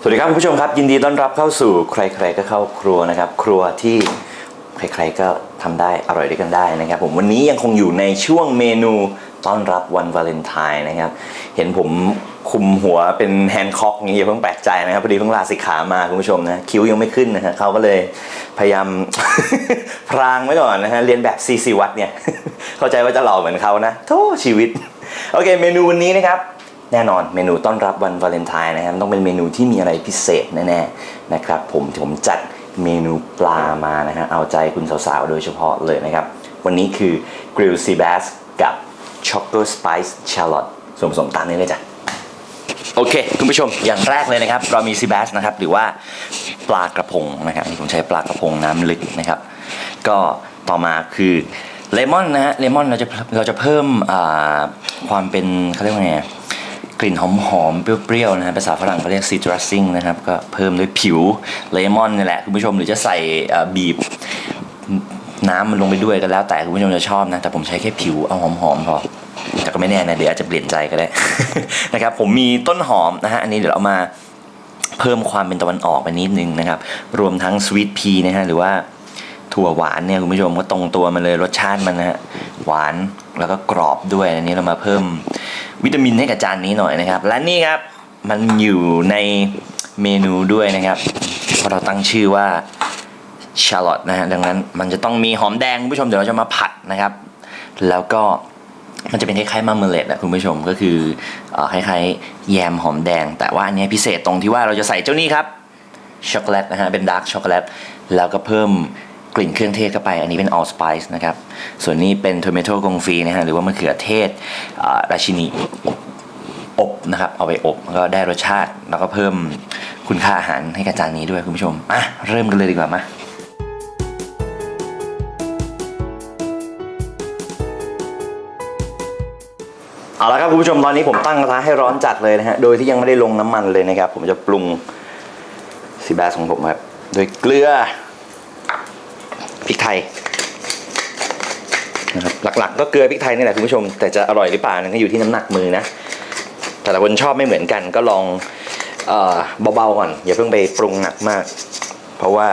สวัสดีครับคุณผู้ชมครับ ยินดีต้อนรับเข้าสู่ใคร ๆ ก็เข้าครัวนะครับ ครัวที่ใครๆก็ทำได้อร่อยด้วยกันได้นะครับ ผมวันนี้ยังคงอยู่ในช่วงเมนูต้อนรับวันวาเลนไทน์นะครับ เห็นผมคุมหัวเป็นแฮนด์ค็อกอย่างนี้อย่าเพิ่งแปลกใจนะครับพอดีเพิ่งลาสิกขามาคุณผู้ชมนะคิ้วยังไม่ขึ้นนะฮะเขาก็เลยพยายามพรางไว้ก่อนนะฮะเรียนแบบซีซีวัดเนี่ยเข้าใจว่าจะหล่อเหมือนเขานะโธ่ชีวิตโอเคเมนูวันนี้นะครับ แน่นอนเมนูต้อนรับวันวาเลนไทน์นะครับต้องเป็นเมนูที่มีอะไรพิเศษแน่ๆนะครับผมผมจัดเมนูปลามานะฮะเอาใจคุณสาวๆ โดยเฉพาะเลยนะครับ วันนี้คือกริลซีบ s สกับช็อกโกสไปซ์ชาร์ลอตส่วนผสมตามนี้เลยจ้ะโอเค คุณผู้ชมอย่างแรกเลยนะครับ เรามีซีบ s สนะครับ หรือว่าปลากระพงนะครับอันนี้ผมใช้ปลากระพงน้ำลึกนะครับ ก็ต่อมาคือเลมอนนะฮะเลมอนเราจะเราจะเพิ่มอ่าความเป็นเขาเรียกว่าไง กลิ่นหอมๆ เปรี้ยวๆ นะฮะภาษาฝรั่งเขาเรียก citrusing นะครับ ก็เพิ่มด้วยผิวเลมอนนี่แหละ คุณผู้ชมหรือจะใส่บีบน้ำมันลงไปด้วยก็แล้ว แต่คุณผู้ชมจะชอบนะ แต่ผมใช้แค่ผิวเอาหอมๆ พอ แต่ก็ไม่แน่นะ เดี๋ยวอาจจะเปลี่ยนใจก็ได้ นะครับ ผมมีต้นหอมนะฮะ อันนี้เดี๋ยวเอามาเพิ่มความเป็นตะวันออกไปนิดนึงนะครับ รวมทั้งสวีทพีนะฮะ หรือว่าถั่วหวานเนี่ยคุณผู้ชมก็ตรงตัวมันเลยรสชาติมันนะฮะ หวานแล้วก็กรอบด้วย อันนี้เรามาเพิ่ม วิตามินให้กับจานนี้หน่อยนะครับ และนี่ครับมันอยู่ในเมนูด้วยนะครับเพราะเราตั้งชื่อว่าชาร์ลอตนะฮะดังนั้นมันจะต้องมีหอมแดงคุณผู้ชมเดี๋ยวเราจะมาผัดนะครับ แล้วก็มันจะเป็นคล้ายๆมาเมเลตนะคุณผู้ชมก็คืออ่อคล้ายๆแยมหอมแดง แต่ว่าอันนี้พิเศษตรงที่ว่าเราจะใส่เจ้านี่ครับช็อกโกแลตนะฮะเป็นดาร์กช็อกโกแลตแล้วก็เพิ่ม กลิ่นเครื่องเทศเข้าไป อันนี้เป็น all spice นะครับ ส่วนนี้เป็น tomato กงฟรีนะฮะหรือว่ามะเขือเทศราชินีอบนะครับ เอาไปอบแล้วก็ได้รสชาติแล้วก็เพิ่มคุณค่าอาหารให้กับจานนี้ด้วยคุณผู้ชมอะเริ่มกันเลยดีกว่ามาเอาละครับคุณผู้ชมตอนนี้ผมตั้งกระทะให้ร้อนจัดเลยนะฮะโดยที่ยังไม่ได้ลงน้ำมันเลยนะครับ ผมจะปรุงซีบาสของผมครับโดยเกลือ พริกไทยนะครับหลักๆ ก็เกลือพริกไทยนี่แหละคุณผู้ชม แต่จะอร่อยหรือเปล่านั่นก็อยู่ที่น้ำหนักมือนะแต่ละคนชอบไม่เหมือนกันก็ลองเออบาๆก่อนอย่าเพิ่งไปปรุงหนักมาก เพราะว่า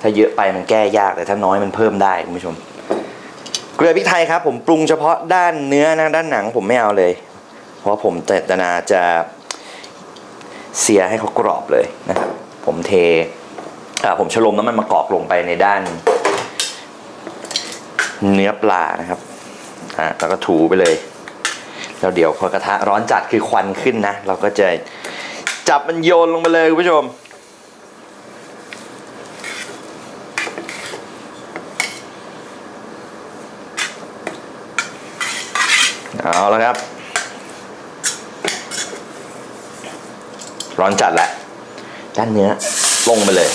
ถ้าเยอะไปมันแก้ยากแต่ถ้าน้อยมันเพิ่มได้คุณผู้ชม เกลือพริกไทยครับ ผมปรุงเฉพาะด้านเนื้อนะด้านหนังผมไม่เอาเลย เพราะผมเจตนาจะเสียให้เขากรอบเลยนะครับผมเทผมชะลมน้ำมันมะกอกลงไปในด้าน เนื้อปลานะครับอ่าแล้วก็ถูไปเลยแล้วเดี๋ยวพอกระทะร้อนจัดคือควันขึ้นนะ เราก็จะจับมันโยนลงไปเลยคุณผู้ชม เอาแล้วครับ ร้อนจัดแล้วด้านเนื้อลงไปเลย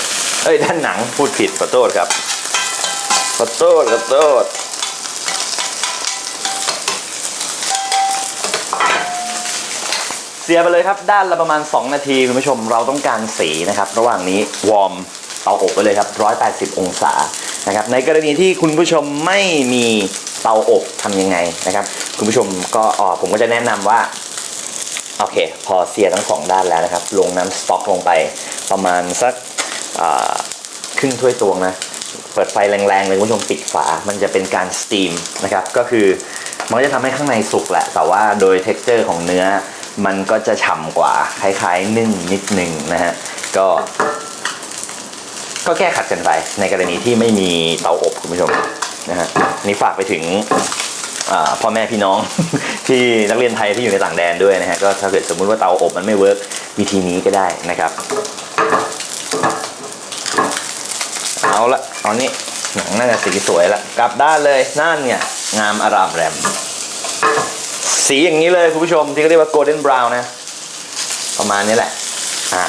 เอ้ย ด้านหนังพูดผิดขอโทษครับขอโทษขอโทษ สียไปเลยครับ ด้านละประมาณ 2 นาทีคุณผู้ชมเราต้องการสีนะครับ ระหว่างนี้วอร์มเตาอบไปเลยครับ 180 องศานะครับ ในกรณีที่คุณผู้ชมไม่มีเตาอบทำยังไงนะครับ คุณผู้ชมก็อ๋อผมก็จะแนะนำว่า โอเค พอเสียทั้งสองด้านแล้วนะครับ ลงน้ำสต๊อกลงไปประมาณสักครึ่งถ้วยตวงนะเปิดไฟแรงๆเลยคุณผู้ชมปิดฝา มันจะเป็นการสตีมนะครับ ก็คือมันจะทำให้ข้างในสุกแหละ แต่ว่าโดยเท็กเจอร์ของเนื้อ มันก็จะฉ่ำกว่าคล้ายๆนึ่งนิดนึงนะฮะก็ ก็แก้ขัดกันไปในกรณีที่ไม่มีเตาอบคุณผู้ชมนะฮะนี่ฝากไปถึงพ่อแม่พี่น้อง ที่นักเรียนไทยที่อยู่ในต่างแดนด้วยนะฮะก็ถ้าเกิดสมมุติว่าเตาอบมันไม่เวิร์กวิธีนี้ก็ได้นะครับเอาละตอนนี้หนังน่าจะสีสวยละกลับด้านเลยนั่นเนี่ยงามอารามแรม สีอย่างนี้เลยคุณผู้ชมที่เขาเรียกว่า golden brown นะ ประมาณนี้แหละอะ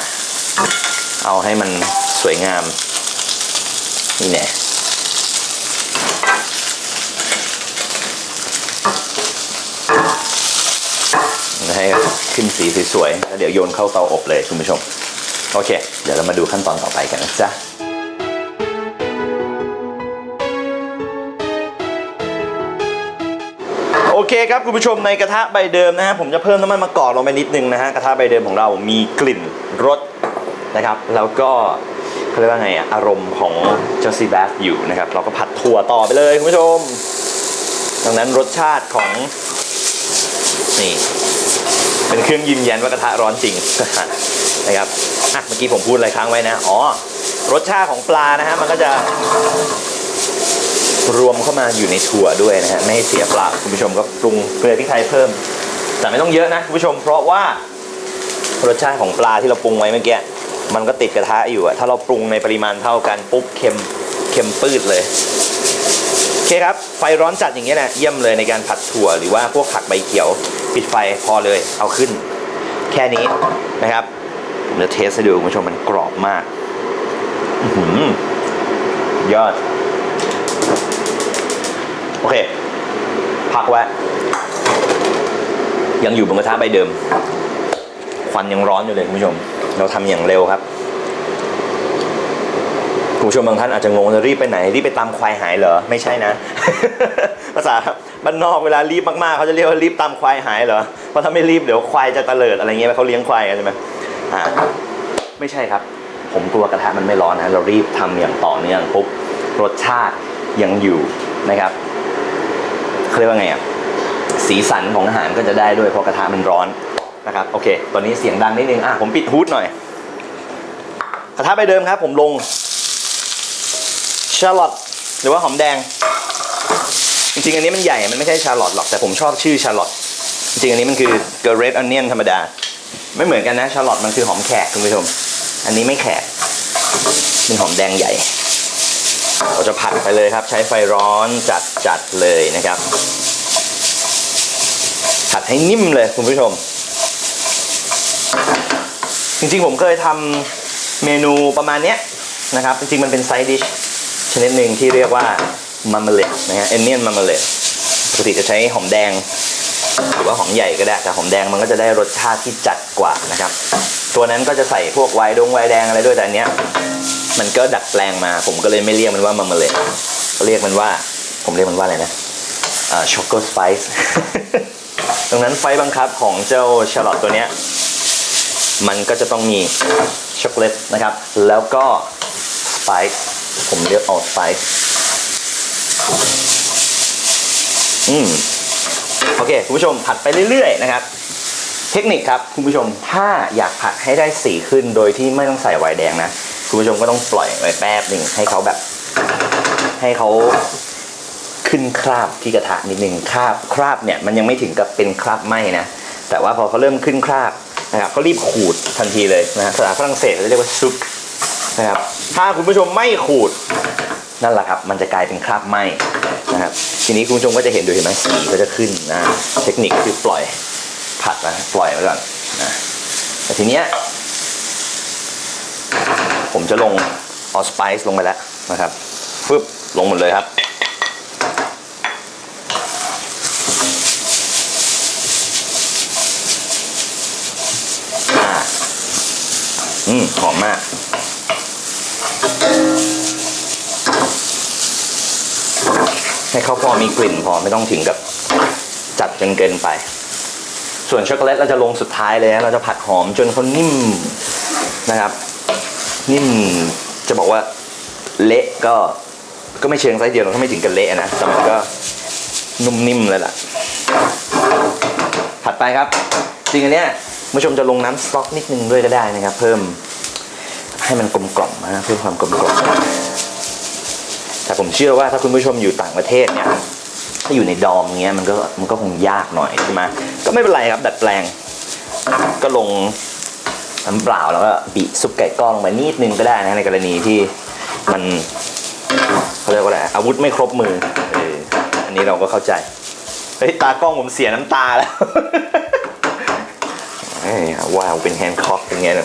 เอาให้มันสวยงาม นี่แน่ให้ขึ้นสีสวยๆแล้วเดี๋ยวโยนเข้าเตาอบเลยคุณผู้ชม โอเค เดี๋ยวเรามาดูขั้นตอนต่อไปกันนะจ๊ะ เคครับคุณผู้ชมในกระทะใบเดิมนะฮะผมจะเพิ่มน้ำมันมะกอกลงไปนิดนึงนะฮะกระทะใบเดิมของเรามีกลิ่นรสนะครับ แล้วก็เขาเรียกว่าไงอะอารมณ์ของเจสซี่แบฟอยู่นะครับ เราก็ผัดถั่วต่อไปเลยคุณผู้ชม ดังนั้นรสชาติของนี่เป็นเครื่องยืนยันว่ากระทะร้อนจริงนะครับอะเมื่อกี้ผมพูดอะไรค้างไว้นะ อ๋อ รสชาติของปลานะฮะมันก็จะ รวมเข้ามาอยู่ในถั่วด้วยนะฮะไม่ให้เสียเปล่าคุณผู้ชมก็ปรุงเกลือพริกไทยเพิ่ม แต่ไม่ต้องเยอะนะคุณผู้ชม เพราะว่ารสชาติของปลาที่เราปรุงไว้เมื่อกี้มันก็ติดกระทะอยู่อะถ้าเราปรุงในปริมาณเท่ากันปุ๊บเค็มเค็มปืดเลยโอเคครับไฟร้อนจัดอย่างเงี้ยนะเยี่ยมเลยในการผัดถั่วหรือว่าพวกผักใบเขียว ปิดไฟพอเลยเอาขึ้น แค่นี้นะครับผมจะเทสให้ดูคุณผู้ชมมันกรอบมากอื้อหือยอด โอเค พักไว้ ยังอยู่บนกระทะใบเดิม ควันยังร้อนอยู่เลยคุณผู้ชม เราทำอย่างเร็วครับคุณผู้ชมบางท่านอาจจะงงจะรีบไปไหน รีบไปตามควายหายเหรอ ไม่ใช่นะ ภาษาบ้านนอกเวลารีบมากๆเขาจะเรียกว่ารีบตามควายหายเหรอเพราะถ้าไม่รีบเดี๋ยวควายจะเตลิดอะไรเงี้ยเขาเลี้ยงควายกันใช่ไหมอ่าไม่ใช่ครับ ผมกลัวกระทะมันไม่ร้อนนะเรารีบทำอย่างต่อเนื่องปุ๊บรสชาติยังอยู่นะครับ เขาเรียกว่าไงอะสีสันของอาหารก็จะได้ด้วยเพราะกระทะมันร้อนนะครับโอเค ตอนนี้เสียงดังนิดนึงอะผมปิดฮูดหน่อย กระทะไปเดิมครับ ผมลงชาร์ลอตหรือว่าหอมแดง จริงๆ อันนี้มันใหญ่ มันไม่ใช่ชาร์ลอตหรอกแต่ผมชอบชื่อชาร์ลอตจริงๆ อันนี้มันคือเกรดออนเนียนธรรมดา ไม่เหมือนกันนะชาร์ลอตมันคือหอมแขกคุณผู้ชม อันนี้ไม่แขกเป็นหอมแดงใหญ่ เราจะผัดไปเลยครับ ใช้ไฟร้อนจัดจัดๆเลยนะครับ ผัดให้นิ่มเลยคุณผู้ชม จริงๆผมเคยทำเมนูประมาณนี้นะครับ จริงๆมันเป็นไซด์ดิชชนิดหนึ่งที่เรียกว่ามัมเมเลตนะฮะเอนเนียนมัมเมเลตปกติจะใช้หอมแดงหรือว่าหอมใหญ่ก็ได้ แต่หอมแดงมันก็จะได้รสชาติที่จัดกว่านะครับ ตัวนั้นก็จะใส่พวกไวน์ดงไวน์แดงอะไรด้วยแต่อันเนี้ย มันก็ดัดแปลงมา ผมก็เลยไม่เรียกมันว่ามัมเมเลตก็เรียกมันว่า ผมเรียกมันว่าอะไรนะช็อกโกสไปซ์ดังนั้นไฟบังคับของเจ้าชาลอตตัวเนี้ยมันก็จะต้องมีช็อกโกแลตนะครับ แล้วก็สไปซ์ผมเรียกเอาสไปซ์อืมโอเคคุณผู้ชมผัดไปเรื่อยๆนะครับเทคนิคครับคุณผู้ชมถ้าอยากผัดให้ได้สีขึ้นโดยที่ไม่ต้องใส่ไวน์แดงนะ คุณผู้ชมก็ต้องปล่อยไว้แป๊บหนึ่งให้เขาแบบ ให้เขาขึ้นคราบที่กระทะนิดนึงคราบคราบเนี่ยมันยังไม่ถึงกับเป็นคราบไหมนะแต่ว่าพอเขาเริ่มขึ้นคราบนะครับก็รีบขูดทันทีเลยนะภาษาฝรั่งเศสเขาเรียกว่าซุปนะครับถ้าคุณผู้ชมไม่ขูดนั่นแหละครับ มันจะกลายเป็นคราบไหมนะครับทีนี้คุณผู้ชมก็จะเห็นดูเห็นไหมสีก็จะขึ้นนะเทคนิคคือปล่อยผัดนะปล่อยไว้ก่อนนะแต่ทีเนี้ย ผมจะลงออสไปซ์ลงไปแล้วนะครับฟึบลงหมดเลยครับอ่าอืมหอมมาก ให้เขาพอมีกลิ่นพอไม่ต้องถึงกับจัดจนเกินไป ส่วนช็อกโกแลตเราจะลงสุดท้ายเลยนะเราจะผัดหอมจนเขานิ่มนะครับ นิ่มจะบอกว่าเละก็ก็ไม่เชิงไซส์เดียวเราก็ไม่ถึงกับเละนะแต่มันก็นุ่มนิ่มเลยล่ะผัดไปครับ จริงอันเนี้ยผู้ชมจะลงน้ำสต๊อกนิดนึงด้วยก็ได้นะครับ เพิ่มให้มันกลมกล่อมนะเพิ่มความกลมกล่อมแต่ผมเชื่อว่าถ้าคุณผู้ชมอยู่ต่างประเทศเนี่ยถ้าอยู่ในดอมเงี้ยมันก็มันก็คงยากหน่อยใช่ไหมก็ไม่เป็นไรครับ ดัดแปลง ก็ลง น้ำเปล่าแล้วก็บีซุปไก่ก้องมานิดนึงก็ได้นะในกรณีที่มันเขาเรียกว่าอะไรอาวุธไม่ครบมือเอออันนี้เราก็เข้าใจเฮ้ยตากล้องผมเสียน้ำตาแล้วว้าวเป็นแฮนด์คอกเป็นไงน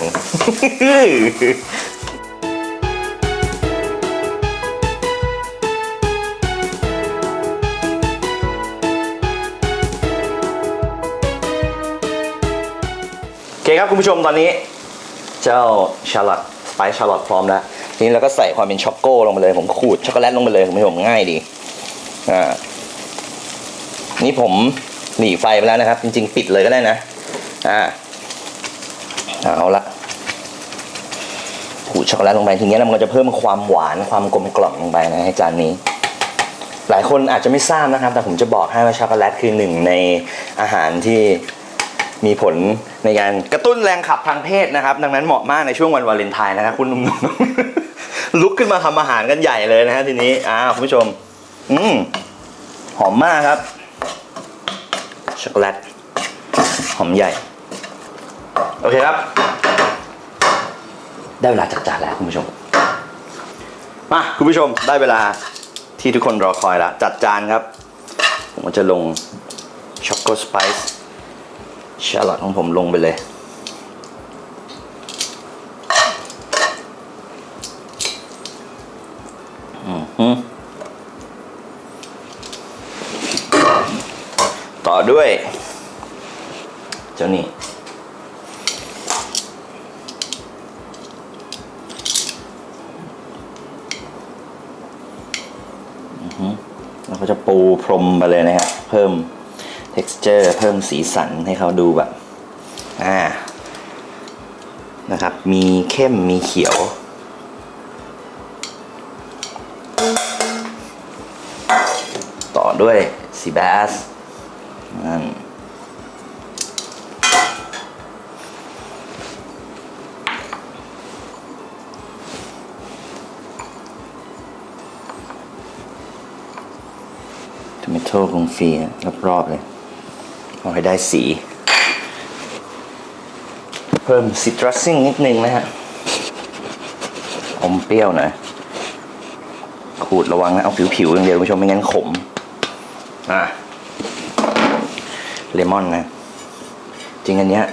ครับคุณผู้ชมตอนนี้ เจ้าชาร์ลอตสไปซ์ชาร์ลอตพร้อมแล้วทีนี้เราก็ใส่ความเป็นช็อกโก้ลงไปเลย ผมขูดช็อกโกแลตลงไปเลยคุณผู้ชมง่ายดีอ่านี่ผมหนีไฟไปแล้วนะครับ จริง ๆ ปิดเลยก็ได้นะ อ่าเอาละขูดช็อกโกแลตลงไปทีนี้มันก็จะเพิ่มความหวานความกลมกล่อมลงไปนะให้จานนี้ หลายคนอาจจะไม่ทราบนะครับ แต่ผมจะบอกให้ว่าช็อกโกแลตคือหนึ่งในอาหารที่ มีผลในการกระตุ้นแรงขับทางเพศนะครับ ดังนั้นเหมาะมากในช่วงวันวาเลนไทน์นะครับคุณหนุ่มๆลุกขึ้นมาทำอาหารกันใหญ่เลยนะฮะทีนี้อ้าวคุณผู้ชม อืมหอมมากครับช็อกโกแลตหอมใหญ่ โอเคครับ ได้เวลาจัดจานแล้วคุณผู้ชมมาคุณผู้ชมได้เวลาที่ทุกคนรอคอยแล้ว จัดจานครับ ผมจะลงช็อกโกสไปซ์ ชาลอตของผมลงไปเลยอือฮึต่อด้วย เจ้านี่เราก็จะปูพรมไปเลยนะครับ เพิ่ม texture เพิ่มสีสันให้เขาดูแบบอ่านะครับ มีเข้มมีเขียว ต่อด้วยซีบสนั่นทอมโต้คงฟรีรอบๆเลย เอาให้ได้สี เพิ่มซิตรัสซิ่งนิดนึงนะฮะ อมเปรี้ยวหน่อยขูดระวังนะ เอาผิวๆอย่างเดียวคุณผู้ชมไม่งั้นขม อะ เลมอนนะ จริงอันเนี้ย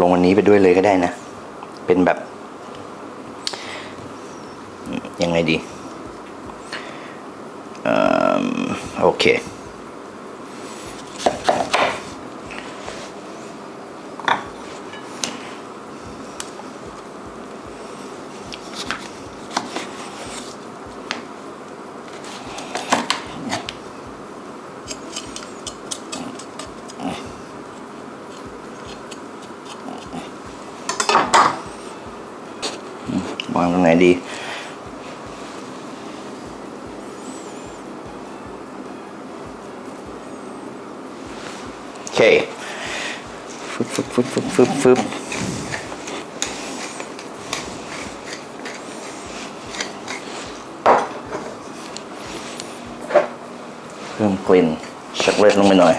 ลงวันนี้ไปด้วยเลยก็ได้นะ เป็นแบบ ยังไงดีเอิ่มโอเค วางตรงไหน ดี โอเคฟึบฟึบฟึบฟึบฟึบฟึบเพิ่มกลิ่นช็อกโกแลตลงไปหน่อย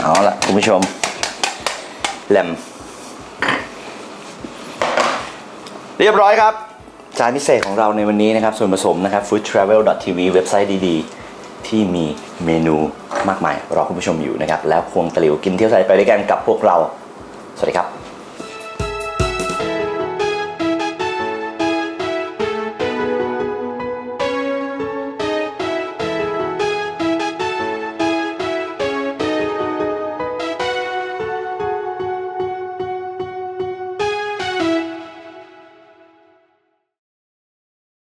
เอาละคุณผู้ชม แหลม เรียบร้อยครับจานพิเศษของเราในวันนี้นะครับ ส่วนผสมนะครับ foodtravel.tv เว็บไซต์ดีๆ ที่มีเมนูมากมาย รอคุณผู้ชมอยู่นะครับ แล้วควงตะหลิวกินเที่ยวไทยไปด้วยกันกับพวกเรา สวัสดีครับ